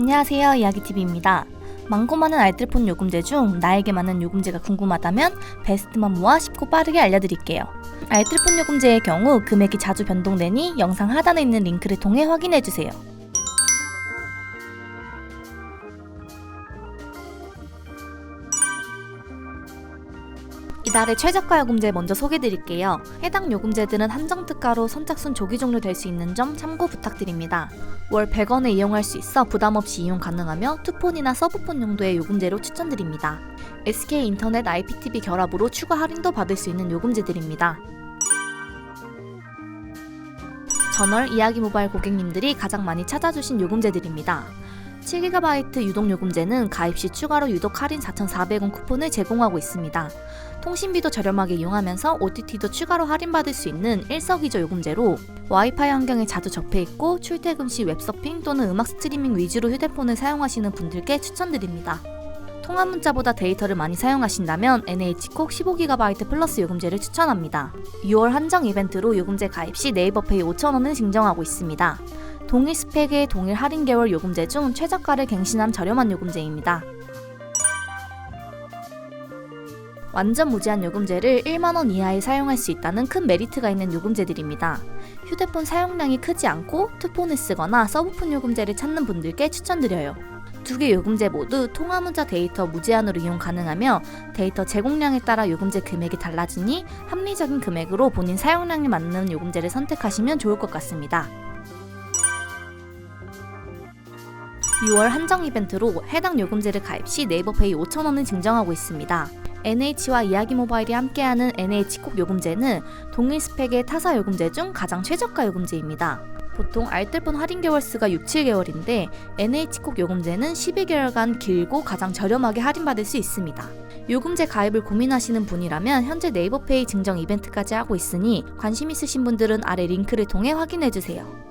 안녕하세요. 이야기TV입니다. 많고 많은 알뜰폰 요금제 중 나에게 맞는 요금제가 궁금하다면 베스트만 모아 쉽고 빠르게 알려드릴게요. 알뜰폰 요금제의 경우 금액이 자주 변동되니 영상 하단에 있는 링크를 통해 확인해주세요. 이달의 최저가 요금제 먼저 소개드릴게요. 해당 요금제들은 한정 특가로 선착순 조기 종료될 수 있는 점 참고 부탁드립니다. 월 100원에 이용할 수 있어 부담 없이 이용 가능하며 투폰이나 서브폰 용도의 요금제로 추천드립니다. SK 인터넷 IPTV 결합으로 추가 할인도 받을 수 있는 요금제들입니다. 전월 이야기 모바일 고객님들이 가장 많이 찾아주신 요금제들입니다. 7GB 유동 요금제는 가입 시 추가로 유독 할인 4,400원 쿠폰을 제공하고 있습니다. 통신비도 저렴하게 이용하면서 OTT도 추가로 할인받을 수 있는 일석이조 요금제로 와이파이 환경에 자주 접해 있고 출퇴근 시 웹서핑 또는 음악 스트리밍 위주로 휴대폰을 사용하시는 분들께 추천드립니다. 통화 문자보다 데이터를 많이 사용하신다면 NH콕 15GB 플러스 요금제를 추천합니다. 6월 한정 이벤트로 요금제 가입 시 네이버페이 5,000원을 증정하고 있습니다. 동일 스펙의 동일 할인 개월 요금제 중 최저가를 갱신한 저렴한 요금제입니다. 완전 무제한 요금제를 1만원 이하에 사용할 수 있다는 큰 메리트가 있는 요금제들입니다. 휴대폰 사용량이 크지 않고 투폰을 쓰거나 서브폰 요금제를 찾는 분들께 추천드려요. 두 개 요금제 모두 통화 문자 데이터 무제한으로 이용 가능하며 데이터 제공량에 따라 요금제 금액이 달라지니 합리적인 금액으로 본인 사용량에 맞는 요금제를 선택하시면 좋을 것 같습니다. 6월 한정 이벤트로 해당 요금제를 가입 시 네이버페이 5,000원을 증정하고 있습니다. NH와 이야기 모바일이 함께하는 NH콕 요금제는 동일 스펙의 타사 요금제 중 가장 최저가 요금제입니다. 보통 알뜰폰 할인 개월 수가 6, 7개월인데 NH콕 요금제는 12개월간 길고 가장 저렴하게 할인받을 수 있습니다. 요금제 가입을 고민하시는 분이라면 현재 네이버페이 증정 이벤트까지 하고 있으니 관심 있으신 분들은 아래 링크를 통해 확인해주세요.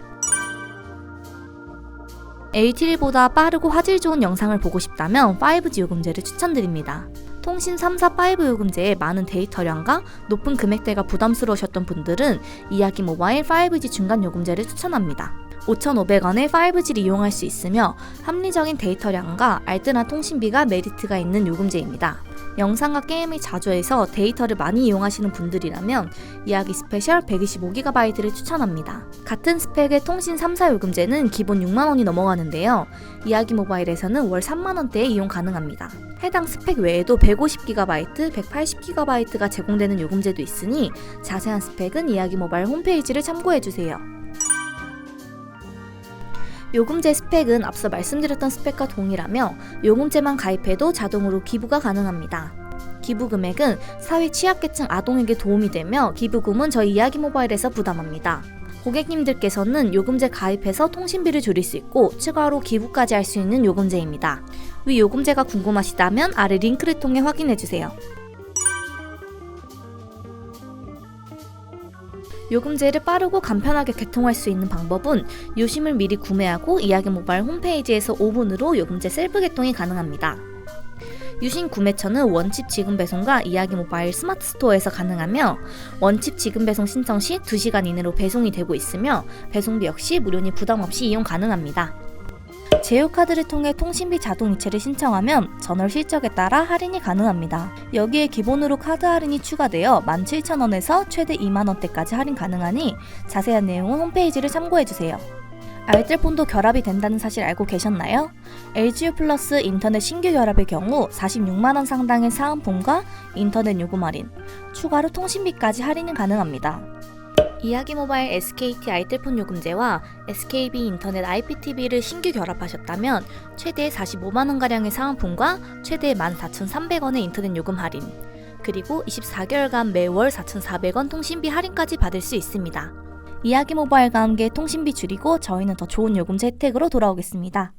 LTE보다 빠르고 화질 좋은 영상을 보고 싶다면 5G 요금제를 추천드립니다. 통신 3사 5 요금제의 많은 데이터량과 높은 금액대가 부담스러우셨던 분들은 이야기 모바일 5G 중간 요금제를 추천합니다. 5,500원에 5G를 이용할 수 있으며 합리적인 데이터량과 알뜰한 통신비가 메리트가 있는 요금제입니다. 영상과 게임을 자주 해서 데이터를 많이 이용하시는 분들이라면 이야기 스페셜 125GB를 추천합니다. 같은 스펙의 통신 3사 요금제는 기본 6만원이 넘어가는데요. 이야기 모바일에서는 월 3만원대에 이용 가능합니다. 해당 스펙 외에도 150GB, 180GB가 제공되는 요금제도 있으니 자세한 스펙은 이야기 모바일 홈페이지를 참고해주세요. 요금제 스펙은 앞서 말씀드렸던 스펙과 동일하며 요금제만 가입해도 자동으로 기부가 가능합니다. 기부 금액은 사회 취약계층 아동에게 도움이 되며 기부금은 저희 이야기 모바일에서 부담합니다. 고객님들께서는 요금제 가입해서 통신비를 줄일 수 있고 추가로 기부까지 할 수 있는 요금제입니다. 위 요금제가 궁금하시다면 아래 링크를 통해 확인해 주세요. 요금제를 빠르고 간편하게 개통할 수 있는 방법은 유심을 미리 구매하고 이야기 모바일 홈페이지에서 5분으로 요금제 셀프 개통이 가능합니다. 유심 구매처는 원칩 지금 배송과 이야기 모바일 스마트 스토어에서 가능하며 원칩 지금 배송 신청 시 2시간 이내로 배송이 되고 있으며 배송비 역시 무료니 부담 없이 이용 가능합니다. 제휴카드를 통해 통신비 자동 이체를 신청하면 전월 실적에 따라 할인이 가능합니다. 여기에 기본으로 카드 할인이 추가되어 17,000원에서 최대 2만원대까지 할인 가능하니 자세한 내용은 홈페이지를 참고해주세요. 알뜰폰도 결합이 된다는 사실 알고 계셨나요? LGU 플러스 인터넷 신규 결합의 경우 46만원 상당의 사은품과 인터넷 요금 할인, 추가로 통신비까지 할인이 가능합니다. 이야기 모바일 SKT 알뜰폰 요금제와 SKB 인터넷 IPTV를 신규 결합하셨다면 최대 45만원가량의 사은품과 최대 14,300원의 인터넷 요금 할인, 그리고 24개월간 매월 4,400원 통신비 할인까지 받을 수 있습니다. 이야기 모바일과 함께 통신비 줄이고 저희는 더 좋은 요금제 혜택으로 돌아오겠습니다.